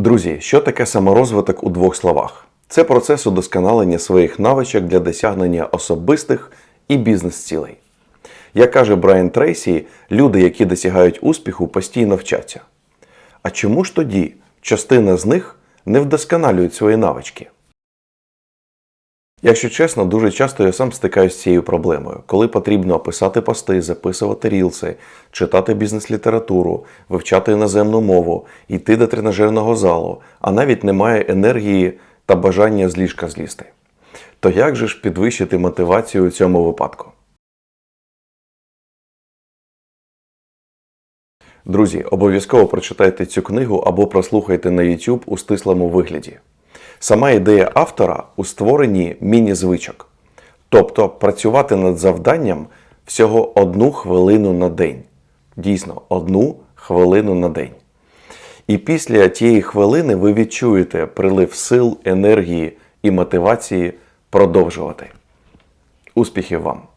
Друзі, що таке саморозвиток у двох словах? Це процес удосконалення своїх навичок для досягнення особистих і бізнес-цілей. Як каже Брайан Трейсі, люди, які досягають успіху, постійно вчаться. А чому ж тоді частина з них не вдосконалюють свої навички? Якщо чесно, дуже часто я сам стикаюся з цією проблемою, коли потрібно писати пости, записувати рілси, читати бізнес-літературу, вивчати іноземну мову, йти до тренажерного залу, а навіть немає енергії та бажання з ліжка злізти. То як же ж підвищити мотивацію у цьому випадку? Друзі, обов'язково прочитайте цю книгу або прослухайте на YouTube у стислому вигляді. Сама ідея автора у створенні міні-звичок, тобто працювати над завданням всього одну хвилину на день. Дійсно, одну хвилину на день. І після тієї хвилини ви відчуєте прилив сил, енергії і мотивації продовжувати. Успіхів вам!